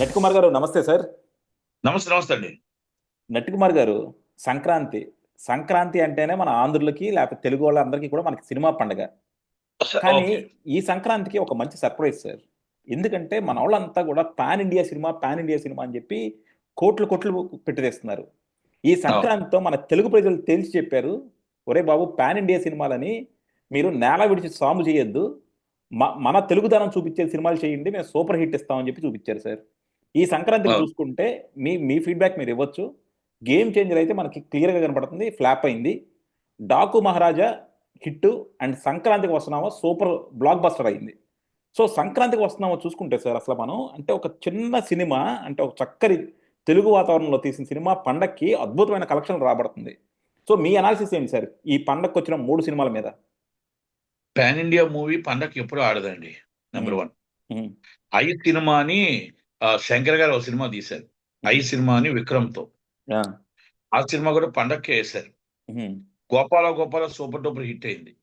నట్ కుమార్ గారు నమస్తే సార్. నమస్తే నమస్తే అండి. నట్ కుమార్ గారు సంక్రాంతి. సంక్రాంతి అంటేనే మన ఆంధ్రులకి లేకపోతే తెలుగు వాళ్ళందరికీ కూడా మనకి సినిమా పండగ. కానీ. ఈ సంక్రాంతికి ఒక మంచి సర్ప్రైజ్ సార్. ఎందుకంటే మన వాళ్ళంతా కూడా pan India cinema pan India cinema అని చెప్పి కోట్లు కోట్లు పెట్టిదేస్తున్నారు ఈ సంక్రాంతితో మన తెలుగు ప్రజలు తేల్చి చెప్పారు. ఒరే బాబు పాన్ ఇండియా సినిమాలని మీరు నేల విడిచి సాము చేయొద్దు. మన తెలుగుదనం చూపించే సినిమాలు చేయండి మేము సూపర్ హిట్ ఇస్తామని చెప్పి చూపించారు సార్. ఈ సంక్రాంతికి అవును. చూసుకుంటే మీ మీ ఫీడ్బ్యాక్ మీరు ఇవ్వచ్చు. గేమ్ చేంజర్ అయితే మనకి క్లియర్గా కనపడుతుంది ఫ్లాప్ అయింది. డాకు మహారాజా హిట్ అండ్ సంక్రాంతికి వస్తున్నామో సూపర్ బ్లాక్ బస్టర్ అయింది. సో సంక్రాంతికి వస్తున్నామో చూసుకుంటే సార్ అసలు మనం అంటే ఒక చిన్న సినిమా అంటే ఒక చక్కని తెలుగు వాతావరణంలో తీసిన సినిమా పండక్కి అద్భుతమైన కలెక్షన్ రాబడుతుంది. సో మీ అనాలిసిస్ ఏంటి సార్? ఈ పండగకి వచ్చిన మూడు సినిమాల మీద. పాన్ ఇండియా మూవీ పండగకి ఎప్పుడు ఆడదండి నెంబర్ వన్ ఐ సినిమాని శంకర్ గారు ఒక సినిమా తీశారు. ఐ సినిమాని విక్రమ్తో. ఆ, ఆ సినిమా కూడా పండగకే వేశారు. Gopala Gopala super duper hit అయింది.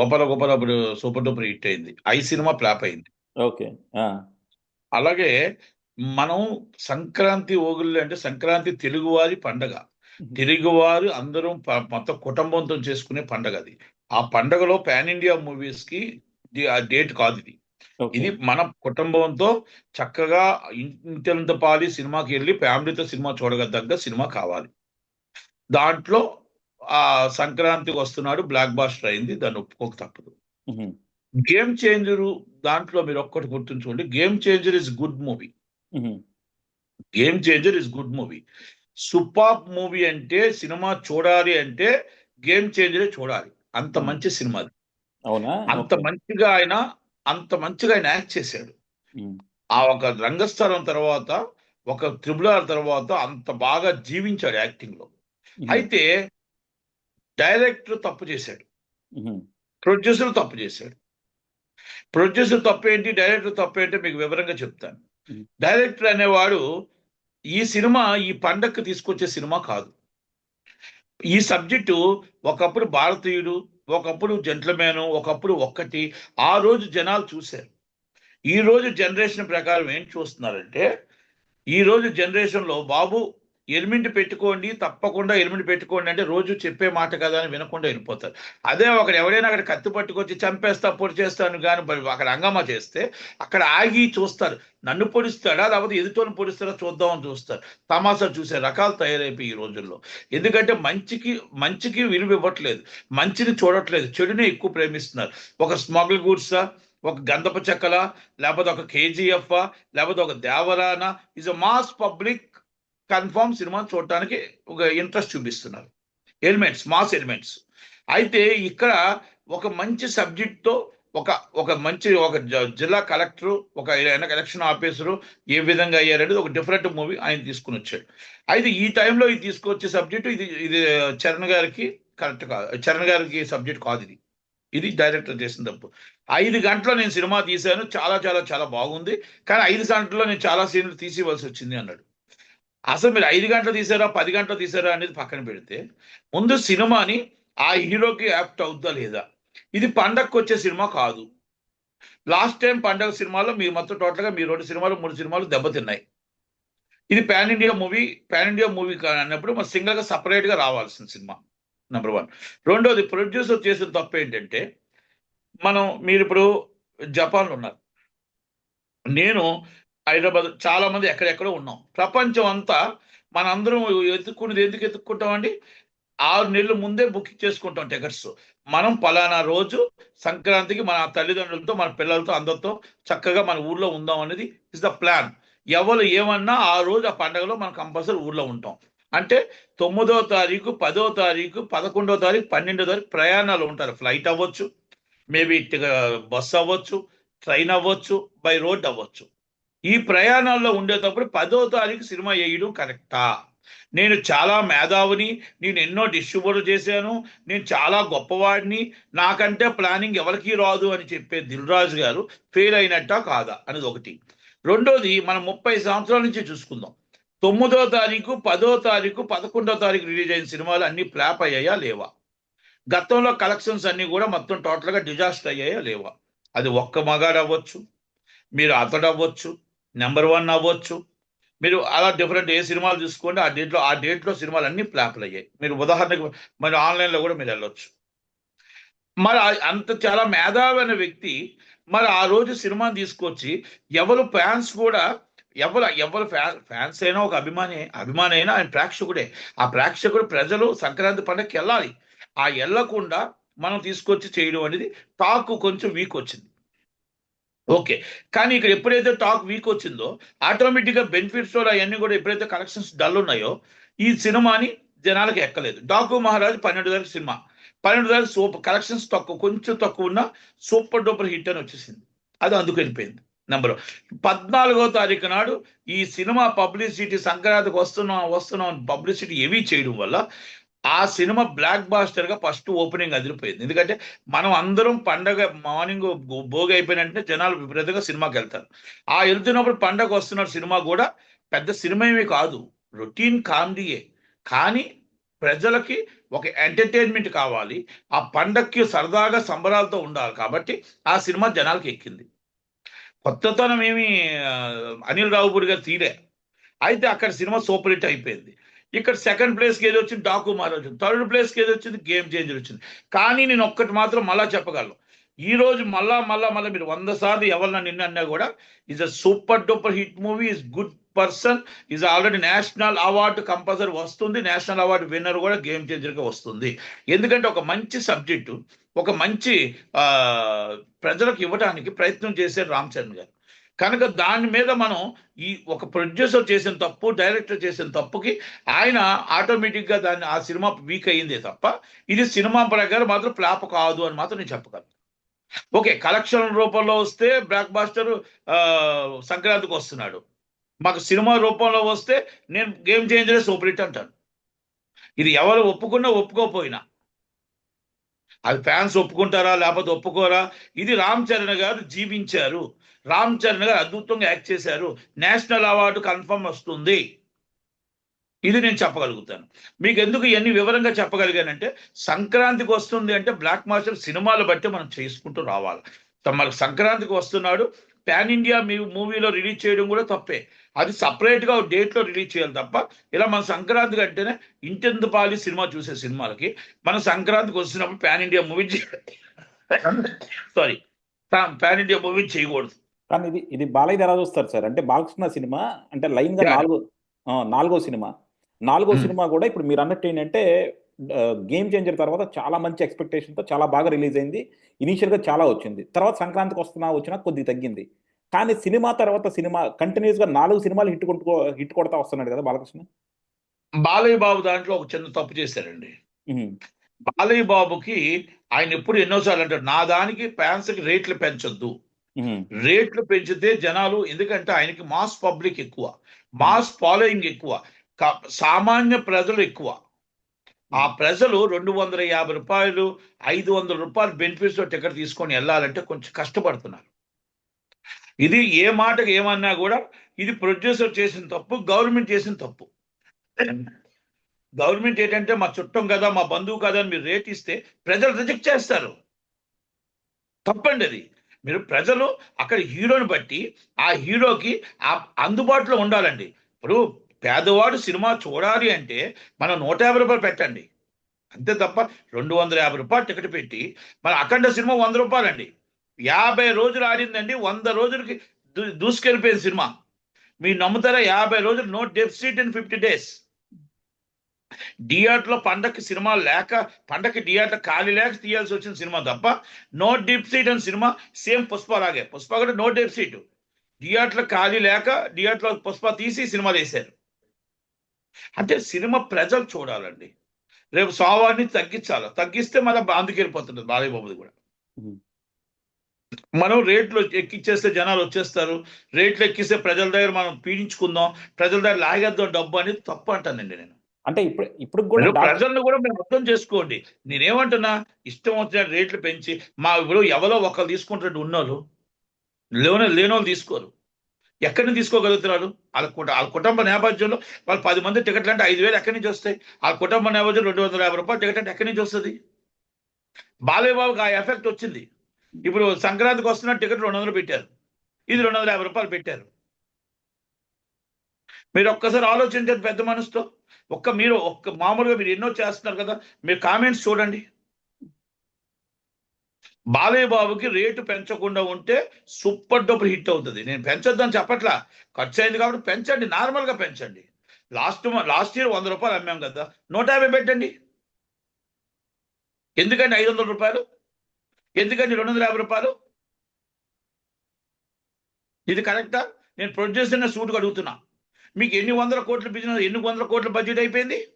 గోపాల గోపాల అప్పుడు సూపర్ డూపర్ హిట్ అయింది. ఐ సినిమా ఫ్లాప్ అయింది. ఓకే. అలాగే మనం సంక్రాంతి ఓగుళ్ళు అంటే సంక్రాంతి తెలుగువారి పండగ. తెలుగువారు అందరూ మొత్తం కుటుంబంతో చేసుకునే పండగ అది. ఆ పండగలో పాన్ ఇండియా మూవీస్కి ఆ డేట్ కాదు ఇది. ఇది మన కుటుంబంతో చక్కగా ఇంటింత పాలి సినిమాకి వెళ్ళి ఫ్యామిలీతో సినిమా చూడగదగ్గ సినిమా కావాలి. దాంట్లో ఆ సంక్రాంతికి వస్తున్నాడు బ్లాక్ బాస్టర్ అయింది దాన్ని ఒప్పుకోక తప్పదు. గేమ్ చేంజర్ దాంట్లో మీరు ఒక్కటి గుర్తుంచుకోండి game changer is good movie. Game changer is good movie. Super movie అంటే సినిమా చూడాలి అంటే గేమ్ చేంజరే చూడాలి. అంత. మంచి సినిమా. అవునా? అంత. మంచిగా ఆయన అంత మంచిగా ఆయన యాక్ట్ చేశాడు. ఆ ఒక రంగస్థలం తర్వాత ఒక త్రిబుల్ ఆర్ తర్వాత అంత బాగా జీవించాడు యాక్టింగ్లో. అయితే డైరెక్టర్ తప్పు చేశాడు. ప్రొడ్యూసర్ తప్పు చేశాడు. ప్రొడ్యూసర్ తప్పు ఏంటి డైరెక్టర్ తప్పు ఏంటి మీకు వివరంగా చెప్తాను. డైరెక్టర్ అనేవాడు ఈ సినిమా ఈ పండక్కి తీసుకొచ్చే సినిమా కాదు. ఈ సబ్జెక్టు ఒకప్పుడు భారతీయుడు ఒకప్పుడు జెంట్లమేను ఒకప్పుడు ఒక్కటి. ఆ రోజు జనాలు చూశారు. ఈ రోజు జనరేషన్ ప్రకారం ఏం చూస్తున్నారంటే ఈ రోజు జనరేషన్లో బాబు ఎలిమెంట్ పెట్టుకోండి తప్పకుండా ఎలిమెంట్ పెట్టుకోండి అంటే రోజు చెప్పే మాట కదా అని వినకుండా వెళ్ళిపోతారు. అదే ఒకడు ఎవరైనా అక్కడ కత్తి పట్టుకొచ్చి చంపేస్తా పొడి చేస్తాను కానీ అక్కడ హంగామా చేస్తే అక్కడ ఆగి చూస్తారు. నన్ను పొడిస్తాడా? లేకపోతే ఎదుటోని పొడిస్తాడా? చూద్దామని చూస్తారు. తమాషా చూసే రకాలు తయారైపోయి ఈ రోజుల్లో. ఎందుకంటే మంచికి మంచికి విలువ ఇవ్వట్లేదు. మంచిని చూడట్లేదు. చెడునే ఎక్కువ ప్రేమిస్తున్నారు. ఒక స్మగుల్ గూడ్సా? ఒక గంధపు చెక్కల? లేకపోతే ఒక కేజీఎఫ్ లేకపోతే ఒక దేవరాన? Is a mass public confirm cinema చూడటానికి ఒక ఇంట్రెస్ట్ చూపిస్తున్నారు. Elements mass elements. అయితే ఇక్కడ ఒక మంచి సబ్జెక్ట్తో ఒక ఒక మంచి ఒక జిల్లా కలెక్టర్ ఒక ఎలక్షన్ ఆఫీసరు ఏ విధంగా అయ్యారనేది ఒక డిఫరెంట్ మూవీ ఆయన తీసుకుని వచ్చాడు. అయితే ఈ టైంలో ఇది తీసుకొచ్చే సబ్జెక్టు ఇది ఇది చరణ్ గారికి కరెక్ట్ కాదు చరణ్ గారికి సబ్జెక్ట్ కాదు ఇది. ఇది డైరెక్టర్ చేసిన తప్పు. ఐదు గంటల్లో నేను సినిమా తీశాను చాలా చాలా చాలా బాగుంది. కానీ ఐదు గంటల్లో నేను చాలా సీన్లు తీసివలసి వచ్చింది అన్నాడు. అసలు మీరు ఐదు గంటలు తీసారా పది గంటలు తీసారా అనేది పక్కన పెడితే ముందు సినిమాని ఆ హీరోకి యాప్ట్ అవుద్దా లేదా? ఇది పండగకు వచ్చే సినిమా కాదు. లాస్ట్ టైం పండగ సినిమాలో మీరు మొత్తం టోటల్గా మీ రెండు సినిమాలు మూడు సినిమాలు దెబ్బతిన్నాయి. ఇది pan India movie pan India movie అన్నప్పుడు మన సింగల్గా సపరేట్గా రావాల్సిన సినిమా నెంబర్ వన్. రెండోది ప్రొడ్యూసర్ చేసిన తప్పు ఏంటంటే మనం మీరు ఇప్పుడు జపాన్లో ఉన్నారు. నేను హైదరాబాద్ చాలా మంది ఎక్కడెక్కడో ఉన్నాం. ప్రపంచం అంతా మనందరం ఎత్తుక్కునేది ఎందుకు ఎత్తుక్కుంటామండి ఆరు నెలల ముందే బుకింగ్ చేసుకుంటాం టికెట్స్ మనం పలానా రోజు సంక్రాంతికి మన తల్లిదండ్రులతో మన పిల్లలతో అందరితో చక్కగా మన ఊర్లో ఉందాం అనేది ఇస్ ద ప్లాన్ ఎవరు ఏమన్నా ఆ రోజు ఆ పండగలో మనం కంపల్సరీ ఊర్లో ఉంటాం. అంటే తొమ్మిదో తారీఖు పదో తారీఖు పదకొండో తారీఖు పన్నెండో తారీఖు ప్రయాణాలు ఉంటారు. ఫ్లైట్ అవ్వచ్చు మేబీ బస్ అవ్వచ్చు ట్రైన్ అవ్వచ్చు బై రోడ్ అవ్వచ్చు. ఈ ప్రయాణాల్లో ఉండేటప్పుడు పదో తారీఖు సినిమా వేయడం కరెక్టా? నేను చాలా మేధావిని నేను ఎన్నో డిస్ట్రిబ్యూటర్ చేశాను నేను చాలా గొప్పవాడిని నాకంటే ప్లానింగ్ ఎవరికి రాదు అని చెప్పే దిల్రాజు గారు ఫెయిల్ అయినట్టా కాదా అనేది ఒకటి. రెండోది మనం ముప్పై సంవత్సరాల నుంచి చూసుకుందాం. తొమ్మిదో తారీఖు పదో తారీఖు పదకొండో తారీఖు రిలీజ్ అయిన సినిమాలు అన్ని ఫ్లాప్ అయ్యాయా లేవా? గతంలో కలెక్షన్స్ అన్నీ కూడా మొత్తం టోటల్గా డిజాస్టర్ అయ్యాయా లేవా? అది ఒక్క మగాడు అవ్వచ్చు మీరు అతడు అవ్వచ్చు నెంబర్ వన్ అవ్వచ్చు. మీరు అలా డిఫరెంట్ ఏ సినిమాలు చూసుకోండి ఆ డేట్లో ఆ డేట్లో సినిమాలు అన్ని ఫ్లాప్లు అయ్యాయి. మీరు ఉదాహరణకు మరి ఆన్లైన్లో కూడా మీరు వెళ్ళొచ్చు. మరి అంత చాలా మేధావైన వ్యక్తి మరి ఆ రోజు సినిమాని తీసుకొచ్చి ఎవరు ఫ్యాన్స్ కూడా ఎవరు ఎవరు ఫ్యాన్ ఫ్యాన్స్ అయినా ఒక అభిమాని అభిమాని అయినా ఆయన ప్రేక్షకుడే. ఆ ప్రేక్షకుడు ప్రజలు సంక్రాంతి పండుగకి వెళ్ళాలి. ఆ వెళ్ళకుండా మనం తీసుకొచ్చి చేయడం అనేది టాక్ కొంచెం వీక్ వచ్చింది. ఓకే కానీ ఇక్కడ ఎప్పుడైతే టాక్ వీక్ వచ్చిందో ఆటోమేటిక్గా బెనిఫిట్స్ అవన్నీ కూడా ఎప్పుడైతే కలెక్షన్స్ డల్ ఉన్నాయో ఈ సినిమాని జనాలకు ఎక్కలేదు. డాకు మహారాజ్ పన్నెండు వేల సినిమా పన్నెండు వేల సూపర్ కలెక్షన్స్ తక్కువ కొంచెం తక్కువ ఉన్న సూపర్ డూపర్ హిట్ అని వచ్చేసింది. అది అందుకు వెళ్ళిపోయింది. నెంబర్ పద్నాలుగో తారీఖు నాడు ఈ సినిమా పబ్లిసిటీ సంక్రాంతికి వస్తున్నాం వస్తున్నాం పబ్లిసిటీ ఏవి చేయడం వల్ల ఆ సినిమా బ్లాక్ బాస్టర్గా ఫస్ట్ ఓపెనింగ్ అదిరిపోయింది. ఎందుకంటే మనం అందరం పండగ మార్నింగ్ భోగి అయిపోయిన వెంటనే జనాలు విపరీతంగా సినిమాకి వెళ్తారు. ఆ వెళ్తున్నప్పుడు పండగ వస్తున్న సినిమా కూడా పెద్ద సినిమా ఏమీ కాదు. రొటీన్ కామెడీయే. కానీ ప్రజలకి ఒక ఎంటర్టైన్మెంట్ కావాలి. ఆ పండక్కి సరదాగా సంబరాలతో ఉండాలి కాబట్టి ఆ సినిమా జనాలకి ఎక్కింది. కొత్తతనం ఏమి అనిల్ రావుపూడి గారు తీరే అయితే అక్కడ సినిమా సూపర్ హిట్ అయిపోయింది. ఇక్కడ సెకండ్ ప్లేస్కి ఏది వచ్చింది డాకు మార్ వచ్చింది. థర్డ్ ప్లేస్కి ఏది వచ్చింది గేమ్ చేంజర్ వచ్చింది. కానీ నేను ఒక్కటి మాత్రం మళ్ళా చెప్పగలను. ఈ రోజు మళ్ళా మళ్ళా మళ్ళీ మీరు వంద సార్లు ఎవరన్నా నిన్న అన్నా కూడా is a super duper hit movie is good person is already national award compulsory వస్తుంది. నేషనల్ అవార్డు విన్నర్ కూడా గేమ్ చేంజర్గా వస్తుంది. ఎందుకంటే ఒక మంచి సబ్జెక్టు ఒక మంచి ప్రజలకు ఇవ్వడానికి ప్రయత్నం చేశారు రామ్ చరణ్ గారు. కనుక దాని మీద మనం ఈ ఒక ప్రొడ్యూసర్ చేసిన తప్పు డైరెక్టర్ చేసిన తప్పుకి ఆయన ఆటోమేటిక్గా దాన్ని ఆ సినిమా వీక్ అయ్యిందే తప్ప ఇది సినిమా ప్రకారం మాత్రం ఫ్లాప్ కాదు అని మాత్రం నేను చెప్పగలను. ఓకే కలెక్షన్ రూపంలో వస్తే బ్లాక్ బాస్టర్ సంక్రాంతికి వస్తున్నాడు. మాకు సినిమా రూపంలో వస్తే నేను గేమ్ చేంజరే సూపర్ హిట్ అంటాను. ఇది ఎవరు ఒప్పుకున్నా ఒప్పుకోపోయినా అది ఫ్యాన్స్ ఒప్పుకుంటారా లేకపోతే ఒప్పుకోరా? ఇది రామ్ చరణ్ గారు జీవించారు. రామ్ చరణ్ గారు అద్భుతంగా యాక్ట్ చేశారు. నేషనల్ అవార్డు కన్ఫర్మ్ వస్తుంది. ఇది నేను చెప్పగలుగుతాను. మీకు ఎందుకు ఇవన్నీ వివరంగా చెప్పగలిగానంటే సంక్రాంతికి వస్తుంది అంటే బ్లాక్ మాస్టర్ సినిమాలు బట్టి మనం చేసుకుంటూ రావాలి. మనకు సంక్రాంతికి వస్తున్నాడు. పాన్ ఇండియా మీ మూవీలో రిలీజ్ చేయడం కూడా తప్పే. అది సపరేట్గా డేట్లో రిలీజ్ చేయాలి తప్ప ఇలా మన సంక్రాంతికి అంటేనే ఇంటెందు పాలి సినిమా చూసే సినిమాలకి మన సంక్రాంతికి వస్తున్నప్పుడు pan India movie sorry pan India movie చేయకూడదు. కానీ ఇది ఇది బాలయ్య ఎలా చూస్తారు సార్? అంటే బాలకృష్ణ సినిమా అంటే లైన్గా. నాలుగో నాలుగో సినిమా. నాలుగో. సినిమా కూడా ఇప్పుడు మీరు అన్నట్టు ఏంటంటే గేమ్ చేంజర్ తర్వాత చాలా మంచి ఎక్స్పెక్టేషన్తో చాలా బాగా రిలీజ్ అయింది. ఇనీషియల్గా చాలా వచ్చింది. తర్వాత సంక్రాంతికి వస్తున్నా వచ్చినా కొద్దిగా తగ్గింది. కానీ సినిమా తర్వాత సినిమా కంటిన్యూస్గా నాలుగు సినిమాలు హిట్ కొట్టుకో హిట్ కొడతా వస్తున్నాడు కదా బాలకృష్ణ? బాలయ్య బాబు దాంట్లో ఒక చిన్న తప్పు చేశారండి. బాలయ్య బాబుకి ఆయన ఎప్పుడు ఎన్నోసార్లు అంటాడు నా దానికి ఫ్యాన్స్కి రేట్లు పెంచొద్దు. రేట్లు పెంచితే జనాలు ఎందుకంటే ఆయనకి మాస్ పబ్లిక్ ఎక్కువ మాస్ ఫాలోయింగ్ ఎక్కువ సామాన్య ప్రజలు ఎక్కువ. ఆ ప్రజలు రెండు వందల యాభై రూపాయలు ఐదు వందల రూపాయలు బెనిఫిట్స్ టికెట్ తీసుకొని వెళ్ళాలంటే కొంచెం కష్టపడుతున్నారు. ఇది ఏ మాటకు ఏమన్నా కూడా ఇది ప్రొడ్యూసర్ చేసిన తప్పు గవర్నమెంట్ చేసిన తప్పు. గవర్నమెంట్ ఏంటంటే మా చుట్టం కదా మా బంధువు కదా అని మీరు రేట్ ఇస్తే ప్రజలు రిజెక్ట్ చేస్తారు. తప్పండి అది. మీరు ప్రజలు అక్కడ హీరోని బట్టి ఆ హీరోకి ఆ అందుబాటులో ఉండాలండి. ఇప్పుడు పేదవాడు సినిమా చూడాలి అంటే మనం నూట యాభై రూపాయలు పెట్టండి. అంతే తప్ప రెండు వందల యాభై రూపాయలు టికెట్ పెట్టి మన అఖండ సినిమా వంద రూపాయలండి. యాభై రోజులు ఆడిందండి వంద రోజులకి దూ దూసుకెళ్ళిపోయింది సినిమా. మీరు నమ్ముతారా యాభై రోజులు no deficit in fifty days? థియేటర్లో పండక్కి సినిమా లేక పండక్కి థియేటర్ ఖాళీ లేక తీయాల్సి వచ్చిన సినిమా తప్ప నో డెఫిసిట్ అని సినిమా సేమ్ పుష్ప లాగే పుష్ప కూడా నో డెఫిసిట్ థియేటర్ ఖాళీ లేక థియేటర్లో పుష్ప తీసి సినిమా వేశారు అంటే సినిమా ప్రజలు చూడాలండి. రేపు స్వావాన్ని తగ్గించాలి. తగ్గిస్తే మన అందుకెళ్ళిపోతుంది బాలయ్య బాబుది కూడా. మనం రేట్లు ఎక్కిచ్చేస్తే జనాలు వచ్చేస్తారు. రేట్లు ఎక్కిస్తే ప్రజల దగ్గర మనం పీడించుకుందాం. ప్రజల దగ్గర లాగేద్దాం డబ్బు అనేది తప్పు అంటానండి నేను. అంటే ఇప్పుడు ఇప్పుడు కూడా ప్రజలను కూడా మీరు అర్థం చేసుకోండి. నేనేమంటున్నా ఇష్టం వచ్చిన రేట్లు పెంచి మా ఇప్పుడు ఎవరో ఒకరు తీసుకుంటారు ఉన్నోళ్ళు లేని లేనోళ్ళు తీసుకోరు. ఎక్కడి నుంచి తీసుకోగలుగుతున్నారు? వాళ్ళ కుట వాళ్ళ కుటుంబ నేపథ్యంలో వాళ్ళు పది మంది టికెట్లు అంటే ఐదు వేలు ఎక్కడి నుంచి వస్తాయి? వాళ్ళ కుటుంబ నేపథ్యం రెండు వందల యాభై రూపాయలు టికెట్ అంటే ఎక్కడి నుంచి వస్తుంది? బాలయ్య బాబుకి ఆ ఎఫెక్ట్ వచ్చింది. ఇప్పుడు సంక్రాంతికి వస్తున్న టికెట్ రెండు వందలు పెట్టారు. ఇది రెండు వందల యాభై రూపాయలు పెట్టారు. మీరు ఒక్కసారి ఆలోచించండి పెద్ద మనసుతో. ఒక్క మీరు ఒక్క మామూలుగా మీరు ఎన్నో చేస్తున్నారు కదా మీరు కామెంట్స్ చూడండి. బాలయ్య బాబుకి రేటు పెంచకుండా ఉంటే సూపర్ డూపర్ హిట్ అవుతుంది. నేను పెంచొద్దని చెప్పట్లా. ఖర్చు అయింది కాబట్టి పెంచండి నార్మల్గా పెంచండి. లాస్ట్ లాస్ట్ ఇయర్ వంద రూపాయలు అమ్మాం కదా నూట యాభై పెట్టండి. ఎందుకండి ఐదు వందల రూపాయలు? ఎందుకండి రెండు వందల యాభై రూపాయలు? ఇది కరెక్టా? నేను ప్రొడ్యూసర్ సూట్ అడుగుతున్నా. మీకు ఎన్ని వందల కోట్ల బిజినెస్ ఎన్ని వందల కోట్ల బడ్జెట్ అయిపోయింది?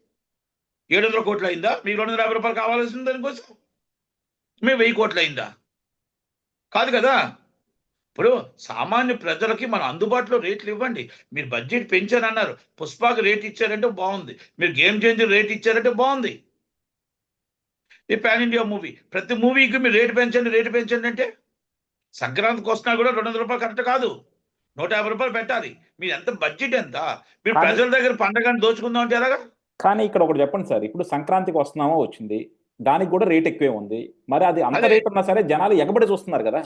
ఏడు వందల కోట్లు అయిందా మీకు రెండు వందల యాభై రూపాయలు కావాల్సింది దానికోసం? మేము వెయ్యి కోట్లు అయిందా కాదు కదా? ఇప్పుడు సామాన్య ప్రజలకి మన అందుబాటులో రేట్లు ఇవ్వండి. మీరు బడ్జెట్ పెంచారన్నారు. పుష్పాకి రేట్ ఇచ్చారంటే బాగుంది. మీరు గేమ్ చేంజర్ రేట్ ఇచ్చారంటే బాగుంది. ఈ పాన్ ఇండియా మూవీ ప్రతి మూవీకి మీరు రేటు పెంచండి రేటు పెంచండి అంటే సంక్రాంతికి వస్తున్నా కూడా రెండు వందల రూపాయలు కరెక్ట్ కాదు. నూట యాభై రూపాయలు పెట్టాలి. మీరు ఎంత బడ్జెట్ ఎంత? మీరు ప్రజల దగ్గర పండగని దోచుకుందాం అంటే ఎలాగా? కానీ ఇక్కడ ఒకటి చెప్పండి సార్. ఇప్పుడు సంక్రాంతికి వస్తున్నామో వచ్చింది. దానికి కూడా రేట్ ఎక్కువే ఉంది. మరి అది అంత. రేట్ ఉన్నా సరే జనాలు ఎగబడి చూస్తున్నారు కదా.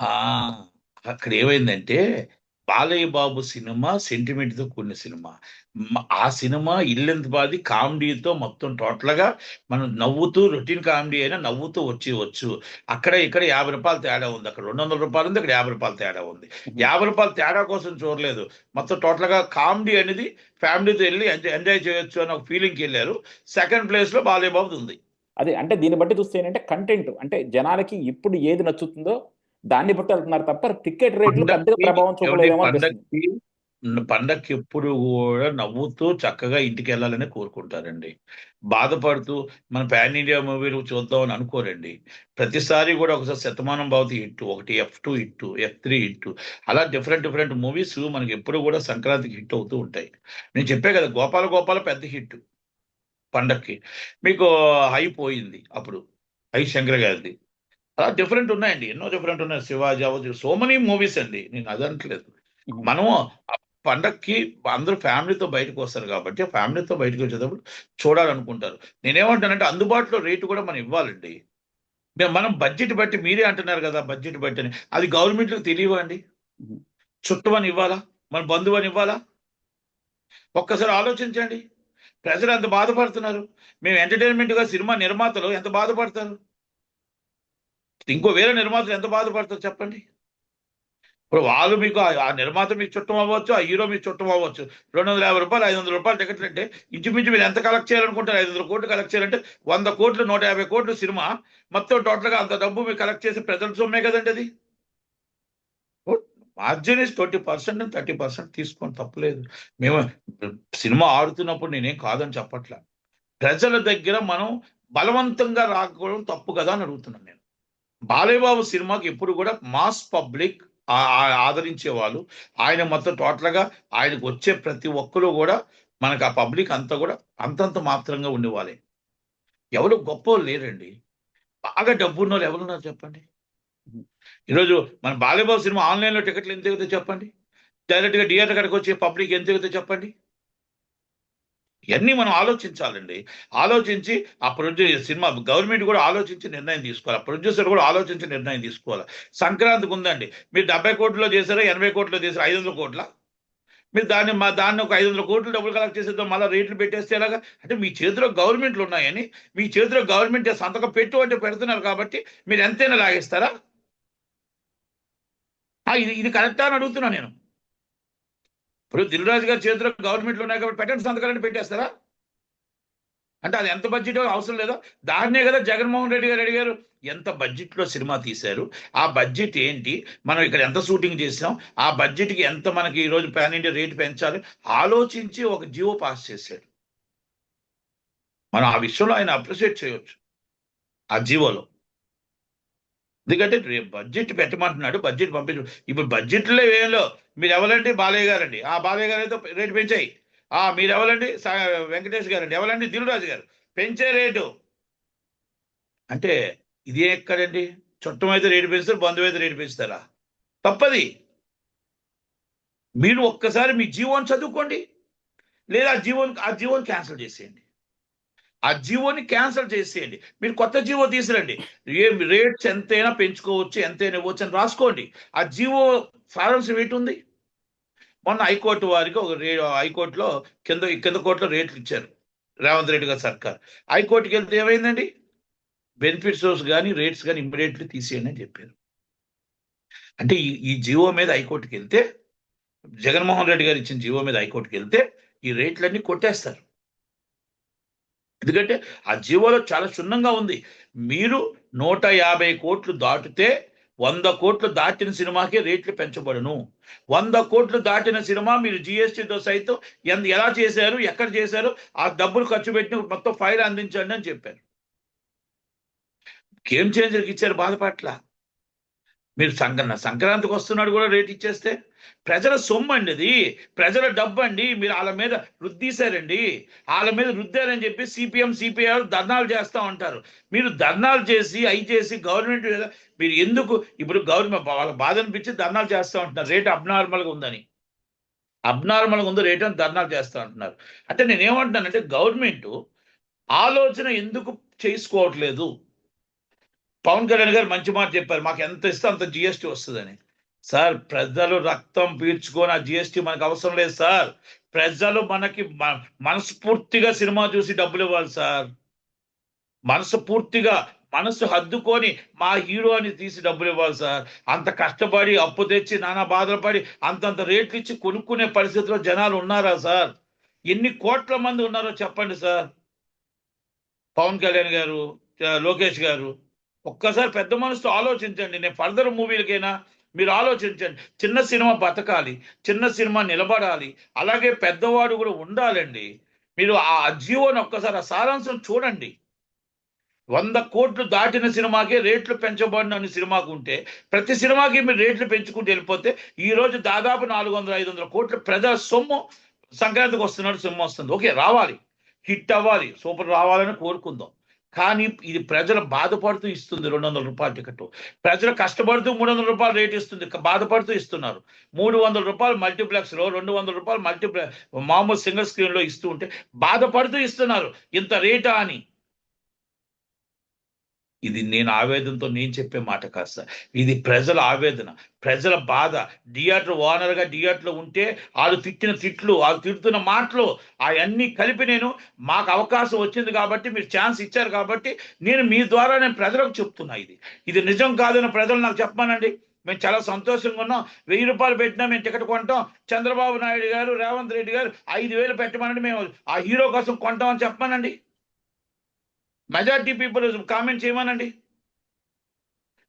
ఆ, అక్కడ ఏమైందంటే బాలయ్య బాబు సినిమా సెంటిమెంట్తో కూడిన సినిమా. ఆ సినిమా ఇల్లెంత బాది కామెడీతో మొత్తం టోటల్గా మనం నవ్వుతూ రొటీన్ కామెడీ అయినా నవ్వుతూ వచ్చి వచ్చు అక్కడ ఇక్కడ యాభై రూపాయలు తేడా ఉంది. అక్కడ రెండు వందల రూపాయలు ఉంది అక్కడ యాభై రూపాయలు తేడా ఉంది. యాభై రూపాయలు తేడా కోసం చూడలేదు. మొత్తం టోటల్గా కామెడీ అనేది ఫ్యామిలీతో వెళ్ళి ఎంజాయ్ చేయొచ్చు అని ఒక ఫీలింగ్కి వెళ్ళారు. సెకండ్ ప్లేస్లో బాలయ్య బాబుది ఉంది. అదే అంటే దీన్ని బట్టి చూస్తే ఏంటంటే కంటెంట్ అంటే జనాలకి ఇప్పుడు ఏది నచ్చుతుందో దాన్ని బట్టి వెళ్తున్నారు తప్ప టికెట్ రేట్లు పెద్దగా ప్రభావం చూపలేదేమో అనిపిస్తుంది. పండక్కి ఎప్పుడు కూడా నవ్వుతూ చక్కగా ఇంటికి వెళ్ళాలని కోరుకుంటారండి. బాధపడుతూ మన పాన్ ఇండియా మూవీలు చూద్దామని అనుకోరండి. ప్రతిసారి కూడా ఒకసారి శతమానం భవతి హిట్ ఒకటి F two hit F three hit అలా డిఫరెంట్ డిఫరెంట్ మూవీస్ మనకి ఎప్పుడు కూడా సంక్రాంతికి హిట్ అవుతూ ఉంటాయి. నేను చెప్పే కదా గోపాల గోపాల పెద్ద హిట్ పండక్కి. మీకు హై పోయింది అప్పుడు హై శంకర్ గారిది. అలా డిఫరెంట్ ఉన్నాయండి. ఎన్నో డిఫరెంట్ ఉన్నాయి. శివాజీ అవ్వచ్చు సో మెనీ మూవీస్ అండి. నేను అదనట్లేదు మనము ఆ పండక్కి అందరూ ఫ్యామిలీతో బయటకు వస్తారు కాబట్టి ఆ ఫ్యామిలీతో బయటకు వచ్చేటప్పుడు చూడాలనుకుంటారు. నేనేమంటానంటే అందుబాటులో రేటు కూడా మనం ఇవ్వాలండి. మనం బడ్జెట్ బట్టి మీరే అంటున్నారు కదా బడ్జెట్ బట్టి అని. అది గవర్నమెంట్కి తెలియవా అండి? Mhm. చుట్టమని ఇవ్వాలా? మన బంధువు అని ఇవ్వాలా? ఒక్కసారి ఆలోచించండి. ప్రజలు ఎంత బాధపడుతున్నారు? మేము ఎంటర్టైన్మెంట్గా సినిమా నిర్మాతలు ఎంత బాధపడతారు? ఇంకో వేరే నిర్మాతలు ఎంత బాధపడతారు చెప్పండి? ఇప్పుడు వాళ్ళు మీకు ఆ- నిర్మాత మీకు చుట్టం అవ్వచ్చు ఆ హీరో మీకు చుట్టం అవ్వచ్చు. రెండు వందల యాభై రూపాయలు ఐదు వందల రూపాయలు టికెట్లు అంటే ఇంచుమించు మీరు ఎంత కలెక్ట్ చేయాలనుకుంటారు? ఐదు వందల కోట్లు కలెక్ట్ చేయాలంటే వంద కోట్లు నూట యాభై కోట్లు సినిమా మొత్తం టోటల్గా అంత డబ్బు మీరు కలెక్ట్ చేసి ప్రజల సొమ్మే కదండి అది. Margin is twenty percent thirty percent తీసుకొని తప్పలేదు. మేము సినిమా ఆడుతున్నప్పుడు నేనేం కాదని చెప్పట్లా. ప్రజల దగ్గర మనం బలవంతంగా రాకపోవడం తప్పు కదా అని అడుగుతున్నాను నేను. బాలయ్యబాబు సినిమాకి ఎప్పుడు కూడా మాస్ పబ్లిక్ ఆదరించే వాళ్ళు ఆయన మొత్తం టోటల్గా ఆయనకు వచ్చే ప్రతి ఒక్కరు కూడా మనకు ఆ పబ్లిక్ అంతా కూడా అంతంత మాత్రంగా ఉండేవాళ్ళే. ఎవరు గొప్ప లేరండి. బాగా డబ్బు ఉన్న వాళ్ళు ఎవరున్నారు చెప్పండి? ఈరోజు మన బాలయ్యబాబు సినిమా ఆన్లైన్లో టికెట్లు ఎంత ఎగుతాయి చెప్పండి? డైరెక్ట్గా థియేటర్ కాడికి వచ్చే పబ్లిక్ ఎంత ఎగుతాయి చెప్పండి? ఇవన్నీ మనం ఆలోచించాలండి. ఆలోచించి ఆ ప్రొడ్యూసర్ సినిమా గవర్నమెంట్ కూడా ఆలోచించి నిర్ణయం తీసుకోవాలి. ప్రొడ్యూసర్ కూడా ఆలోచించి నిర్ణయం తీసుకోవాలి. సంక్రాంతికి ఉందండి. మీరు డెబ్బై కోట్లలో చేశారా? ఎనభై కోట్లలో చేశారా? ఐదు వందల కోట్ల? మీరు దాన్ని మా దాన్ని ఒక ఐదు వందల కోట్లు డబ్బులు కలెక్ట్ చేసేద్దాం మళ్ళీ రేట్లు పెట్టేస్తే ఎలాగా? అంటే మీ చేతిలో గవర్నమెంట్లు ఉన్నాయని మీ చేతిలో గవర్నమెంట్ సంతకం పెట్టు అంటే పెడుతున్నారు కాబట్టి మీరు ఎంతైనా లాగేస్తారా? ఇది ఇది కరెక్టా అని అడుగుతున్నా నేను. ఇప్పుడు దిల్రాజు గారి చేతిలో గవర్నమెంట్లు ఉన్నాయి కాబట్టి పెట్టండి సంతకాలని పెట్టేస్తారా? అంటే అది ఎంత బడ్జెట్ అవసరం లేదా? దాన్నే కదా జగన్మోహన్ రెడ్డి గారు అడిగారు. ఎంత బడ్జెట్లో సినిమా తీశారు? ఆ బడ్జెట్ ఏంటి? మనం ఇక్కడ ఎంత షూటింగ్ చేసాం ఆ బడ్జెట్కి ఎంత మనకి ఈరోజు పాన్ ఇండియా రేటు పెంచాలి? ఆలోచించి ఒక జీవో పాస్ చేశారు. మనం ఆ విషయంలో ఆయన అప్రిషియేట్ చేయవచ్చు ఆ జీవోలో ఎందుకంటే బడ్జెట్ పెట్టమంటున్నాడు బడ్జెట్ పంపించు. ఇప్పుడు బడ్జెట్లో ఏంలో మీరు ఎవరండి బాలయ్య గారండి. ఆ బాలయ్య గారు అయితే రేటు పెంచాయి. ఆ మీరు ఎవరండి సా- వెంకటేష్ గారండి. ఎవరండి? దిలురాజు గారు. పెంచే రేటు. అంటే ఇది ఎక్కడండి? చుట్టం అయితే రేటు పెంచుతారు బంధువు అయితే రేటు పెంచుతారా? తప్పది. మీరు ఒక్కసారి మీ జీవోని చదువుకోండి. లేదా ఆ జీవోని ఆ జీవోని క్యాన్సిల్ చేసేయండి. ఆ జీవోని క్యాన్సిల్ చేసేయండి. మీరు కొత్త జీవో తీసురండి. ఏ రేట్స్ ఎంతైనా పెంచుకోవచ్చు ఎంతైనా ఇవ్వచ్చు అని రాసుకోండి. ఆ జీవో ఫారెన్స్ రేట్ ఉంది. మొన్న హైకోర్టు వారికి ఒక రే హైకోర్టులో కింద కింద కోర్టులో రేట్లు ఇచ్చారు. రేవంత్ రెడ్డి గారి సర్కార్. హైకోర్టుకి వెళ్తే ఏమైందండి? బెనిఫిట్స్ కానీ రేట్స్ కానీ ఇమ్మీడియట్లీ తీసేయండి అని చెప్పారు. అంటే ఈ ఈ జీవో మీద హైకోర్టుకి వెళ్తే జగన్మోహన్ రెడ్డి గారు ఇచ్చిన జీవో మీద హైకోర్టుకి వెళ్తే ఈ రేట్లన్నీ కొట్టేస్తారు. ఎందుకంటే ఆ జీవోలో చాలా క్షుణ్ణంగా ఉంది. మీరు నూట యాభై కోట్లు దాటితే వంద కోట్లు దాటిన సినిమాకే రేట్లు పెంచబడును. వంద కోట్లు దాటిన సినిమా మీరు జిఎస్టీతో సైతం ఎంత ఎలా చేశారు ఎక్కడ చేశారు ఆ డబ్బులు ఖర్చు పెట్టిన మొత్తం ఫైల్ అందించండి అని చెప్పారు. గేమ్ చేంజర్కి ఇచ్చారు బాధపట్ల మీరు సంక్ర సంక్రాంతికి వస్తున్నాడు కూడా రేట్ ఇచ్చేస్తే ప్రజల సొమ్ము అండి అది ప్రజల డబ్బు అండి మీరు వాళ్ళ మీద రుద్దీశారండి. వాళ్ళ మీద రుద్దారని చెప్పి సిపిఎం సిపిఆర్ ధర్నాలు చేస్తూ ఉంటారు. మీరు ధర్నాలు చేసి అవి చేసి గవర్నమెంట్ మీద మీరు ఎందుకు ఇప్పుడు గవర్నమెంట్ వాళ్ళ బాధ అనిపించి ధర్నాలు చేస్తూ ఉంటున్నారు. రేట్ అబ్నార్మల్గా ఉందని. అబ్నార్మల్గా ఉందో రేట్ అని ధర్నాలు చేస్తూ ఉంటున్నారు. అంటే నేను ఏమంటున్నానంటే గవర్నమెంట్ ఆలోచన ఎందుకు చేసుకోవట్లేదు? పవన్ కళ్యాణ్ గారు మంచి మాట చెప్పారు. మాకు ఎంత ఇస్తే అంత జిఎస్టీ వస్తుందని. సార్ ప్రజలు రక్తం పీల్చుకొని ఆ జిఎస్టీ మనకు అవసరం లేదు సార్. ప్రజలు మనకి మనస్ఫూర్తిగా సినిమా చూసి డబ్బులు ఇవ్వాలి సార్. మనసు పూర్తిగా మనసు హద్దుకొని మా హీరో అని తీసి డబ్బులు ఇవ్వాలి సార్. అంత కష్టపడి అప్పు తెచ్చి నానా బాధలు పడి అంతంత రేట్లు ఇచ్చి కొనుక్కునే పరిస్థితిలో జనాలు ఉన్నారా సార్? ఎన్ని కోట్ల మంది ఉన్నారో చెప్పండి సార్. పవన్ కళ్యాణ్ గారు లోకేష్ గారు. ఒక్కసారి పెద్ద మనసుతో ఆలోచించండి. నేను ఫర్దర్ మూవీలకైనా మీరు ఆలోచించండి. చిన్న సినిమా బతకాలి చిన్న సినిమా నిలబడాలి అలాగే పెద్దవాడు కూడా ఉండాలండి. మీరు ఆ జీవోని ఒక్కసారి ఆ సారాంశం చూడండి. వంద కోట్లు దాటిన సినిమాకే రేట్లు పెంచబడిన అనే సినిమాకు ఉంటే ప్రతి సినిమాకి మీరు రేట్లు పెంచుకుంటూ వెళ్ళిపోతే ఈ రోజు దాదాపు నాలుగు వందల ఐదు వందల కోట్లు ప్రజల సొమ్ము సంక్రాంతికి వస్తున్నాడు సొమ్ము వస్తుంది. ఓకే రావాలి. హిట్ అవ్వాలి. సూపర్ రావాలని కోరుకుందాం. కానీ ఇది ప్రజలు బాధపడుతూ ఇస్తుంది రెండు వందల రూపాయల టికెట్. ప్రజలు కష్టపడుతూ మూడు వందల రూపాయలు రేట్ ఇస్తుంది బాధపడుతూ ఇస్తున్నారు. మూడు వందల రూపాయలు మల్టీప్లెక్స్లో రెండు వందల రూపాయలు మల్టీప్లెక్స్ మామూలు సింగిల్ స్క్రీన్లో ఇస్తూ ఉంటే బాధపడుతూ ఇస్తున్నారు. ఇంత రేటా అని. ఇది నేను ఆవేదనతో నేను చెప్పే మాట కాదు సార్. ఇది ప్రజల ఆవేదన ప్రజల బాధ. థియేటర్ ఓనర్గా థియేటర్లో ఉంటే వాళ్ళు తిట్టిన తిట్లు వాళ్ళు తిడుతున్న మాటలు అవన్నీ కలిపి నేను మాకు అవకాశం వచ్చింది కాబట్టి మీరు ఛాన్స్ ఇచ్చారు కాబట్టి నేను మీ ద్వారా నేను ప్రజలకు చెప్తున్నా ఇది. ఇది నిజం కాదని ప్రజలు నాకు చెప్పమానండి. మేము చాలా సంతోషంగా ఉన్నాం. వెయ్యి రూపాయలు పెట్టినా మేము టికెట్ కొంటాం. చంద్రబాబు నాయుడు గారు రేవంత్ రెడ్డి గారు ఐదు వేలు పెట్టమనండి. మేము ఆ హీరో కోసం కొంటామని చెప్పమనండి. మెజార్టీ పీపుల్ కామెంట్ చేయమనండి.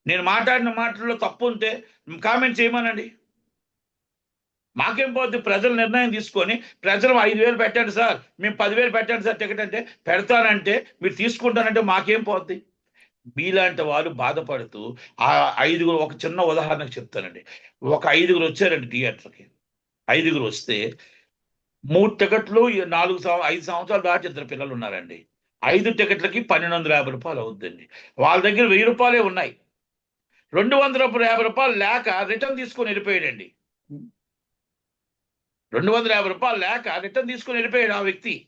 నేను మాట్లాడిన మాటల్లో తప్పు ఉంటే కామెంట్ చేయమనండి. మాకేం పోద్ది? ప్రజలు నిర్ణయం తీసుకొని ప్రజలు ఐదు వేలు పెట్టండి సార్ మేము పదివేలు పెట్టండి సార్ టికెట్ అంటే పెడతానంటే మీరు తీసుకుంటానంటే మాకేం పోద్ది? మీలాంటి వాళ్ళు బాధపడుతూ ఆ ఐదుగురు ఒక చిన్న ఉదాహరణకు చెప్తానండి. ఒక ఐదుగురు వచ్చారండి థియేటర్కి. ఐదుగురు వస్తే మూడు టికెట్లు నాలుగు సంవ ఐదు సంవత్సరాలు దాటి ఇద్దరు పిల్లలు ఉన్నారండి. ఐదు టికెట్లకి పన్నెండు వందల యాభై రూపాయలు అవుద్దండి. వాళ్ళ దగ్గర వెయ్యి రూపాయలే ఉన్నాయి. రెండు వందల యాభై రూపాయలు లేక రిటర్న్ తీసుకొని వెళ్ళిపోయాడండి. రెండు వందల యాభై రూపాయలు లేక రిటర్న్ తీసుకొని వెళ్ళిపోయాడు ఆ వ్యక్తి.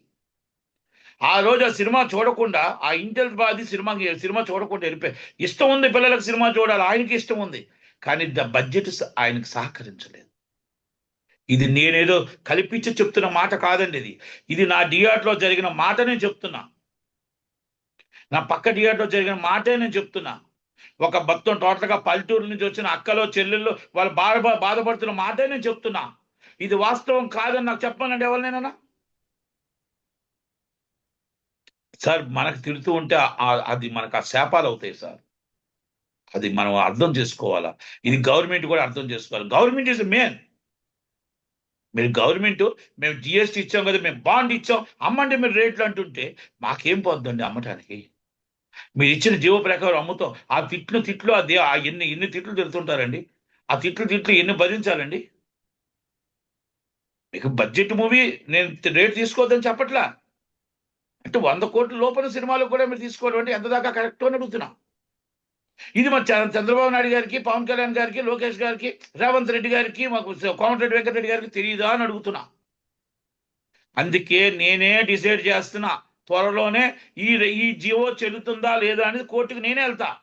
ఆ రోజు ఆ సినిమా చూడకుండా ఆ ఇంటర్ బాధి సినిమా సినిమా చూడకుండా వెళ్ళిపోయి ఇష్టం ఉంది పిల్లలకు సినిమా చూడాలి ఆయనకి ఇష్టం ఉంది. కానీ ద బడ్జెట్ స- ఆయనకు సహకరించలేదు. ఇది నేనేదో కల్పించి చెప్తున్న మాట కాదండి ఇది. ఇది నా థియేటర్లో జరిగిన మాట నేను చెప్తున్నా. నా పక్క థియేటర్లో జరిగిన మాటే నేను చెప్తున్నా. ఒక భక్తం టోటల్గా పల్లెటూరు నుంచి వచ్చిన అక్కలో చెల్లెళ్ళు వాళ్ళు బాధ బాధపడుతున్న మాటే నేను చెప్తున్నా. ఇది వాస్తవం కాదని నాకు చెప్పానండి ఎవరినైనా? సార్ మనకు తిడుతూ ఉంటే అది మనకు ఆ శాపాలు అవుతాయి సార్. అది మనం అర్థం చేసుకోవాలా? ఇది గవర్నమెంట్ కూడా అర్థం చేసుకోవాలి. Government is main. మీరు గవర్నమెంట్ మేము జిఎస్టీ ఇచ్చాం కదా మేము బాండ్ ఇచ్చాం అమ్మండి మీరు రేట్లు అంటుంటే మాకేం పొందండి అమ్మటానికి? మీరు ఇచ్చిన జీవ ప్రకారం అమ్ముతాం. ఆ తిట్లు తిట్లు అది ఆ ఎన్ని ఎన్ని తిట్లు తిడుతుంటారండి? ఆ తిట్లు తిట్లు ఎన్ని భరించాలండి మీకు బడ్జెట్ మూవీ నేను రేట్ తీసుకోవద్దని చెప్పట్లా? అంటే వంద కోట్ల లోపల సినిమాలు కూడా మీరు తీసుకోవడం అంటే ఎంత దాకా కరెక్ట్ అని అడుగుతున్నా. ఇది మా చంద్రబాబు నాయుడు గారికి పవన్ కళ్యాణ్ గారికి లోకేష్ గారికి రేవంత్ రెడ్డి గారికి మాకు కోమటిరెడ్డి వెంకటరెడ్డి గారికి తెలియదా అని అడుగుతున్నా. అందుకే నేనే డిసైడ్ చేస్తున్నా. త్వరలోనే ఈ ఈ జీవో చెల్లుతుందా లేదా అనేది కోర్టుకు నేనే వెళ్తా.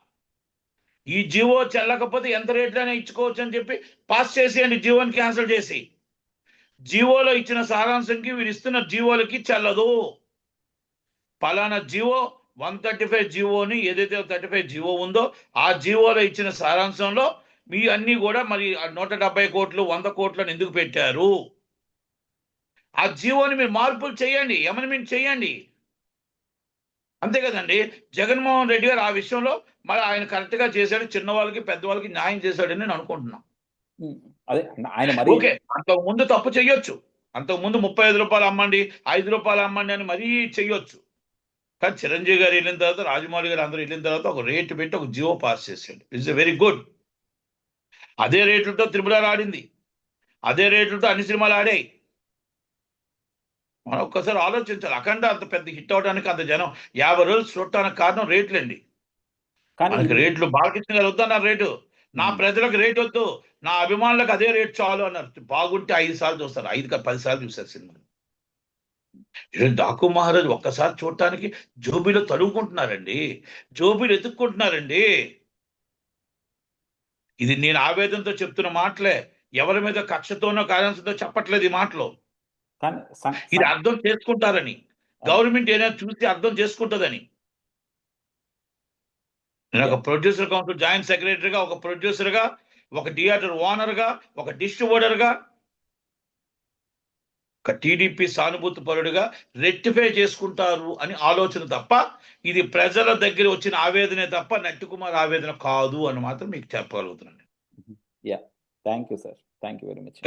ఈ జీవో చెల్లకపోతే ఎంత రేట్లైనా ఇచ్చుకోవచ్చు అని చెప్పి పాస్ చేసేయండి జీవోని క్యాన్సిల్ చేసి. జీవోలో ఇచ్చిన సారాంశంకి వీరు ఇస్తున్న జీవోలకి చెల్లదు. పలానా జీవో వన్ థర్టీ ఫైవ్ జీవోని ఏదైతే థర్టీ ఫైవ్ జీవో ఉందో ఆ జీవోలో ఇచ్చిన సారాంశంలో మీ అన్ని కూడా మరి ఆ నూట డెబ్బై కోట్లు వంద కోట్లను ఎందుకు పెట్టారు? ఆ జీవోని మీరు మార్పులు చేయండి ఎమన్మెంట్ చేయండి. అంతే కదండి. జగన్మోహన్ రెడ్డి గారు ఆ విషయంలో మరి ఆయన కరెక్ట్గా చేశాడు చిన్న వాళ్ళకి పెద్ద వాళ్ళకి న్యాయం చేశాడని నేను అనుకుంటున్నాను అదే ఆయన ఓకే అంతకు ముందు తప్పు చెయ్యొచ్చు. అంతకు ముందు ముప్పై ఐదు రూపాయలు అమ్మండి ఐదు రూపాయలు అమ్మండి అని మరీ చెయ్యొచ్చు. కానీ చిరంజీవి గారు వెళ్ళిన తర్వాత రాజమౌళి గారు అందరూ వెళ్ళిన తర్వాత ఒక రేటు పెట్టి ఒక జియో పాస్ చేశాడు. ఇట్స్ వెరీ గుడ్ అదే రేట్లతో త్రిపుర ఆడింది. అదే రేట్లతో అన్ని సినిమాలు ఆడాయి. మనం ఒక్కసారి ఆలోచించాలి. అఖండ అంత పెద్ద హిట్ అవడానికి అంత జనం యాభై రోజులు చూడటానికి కారణం రేట్లండి. కానీ మనకి రేట్లు బాలకృష్ణ గారు వద్దన్నారు రేటు. నా. ప్రజలకు రేట్ వద్దు. నా అభిమానులకు అదే రేట్ చాలు అన్నారు. బాగుంటే ఐదు సార్లు చూస్తారు. ఐదు పది సార్లు చూస్తారు సినిమా. ఈరోజు డాకు మహారాజ్ ఒక్కసారి చూడటానికి జోబీలో తడుముకుంటున్నారండి. జోబీలు ఎత్తుక్కుంటున్నారండి. ఇది నేను ఆవేదనతో చెప్తున్న మాటలే. ఎవరి మీద కక్షతోనో కార్యాంశంతో చెప్పట్లేదు ఈ మాటలు. కానీ ఇది అర్థం చేసుకుంటారని. గవర్నమెంట్ ఏదైనా చూసి అర్థం చేసుకుంటుందని. నేను ఒక ప్రొడ్యూసర్ కౌన్సిల్ జాయింట్ సెక్రటరీగా ఒక ప్రొడ్యూసర్గా ఒక థియేటర్ ఓనర్గా ఒక డిస్ట్రిబ్యూటర్గా ఒక టీడీపీ సానుభూతి పరుడుగా రెక్టిఫై చేసుకుంటారు అని ఆలోచన తప్ప ఇది ప్రజల దగ్గర వచ్చిన ఆవేదనే తప్ప నట్టుకుమార్ ఆవేదన కాదు అని మాత్రం మీకు చెప్పగలుగుతున్నాను thank you sir thank you very much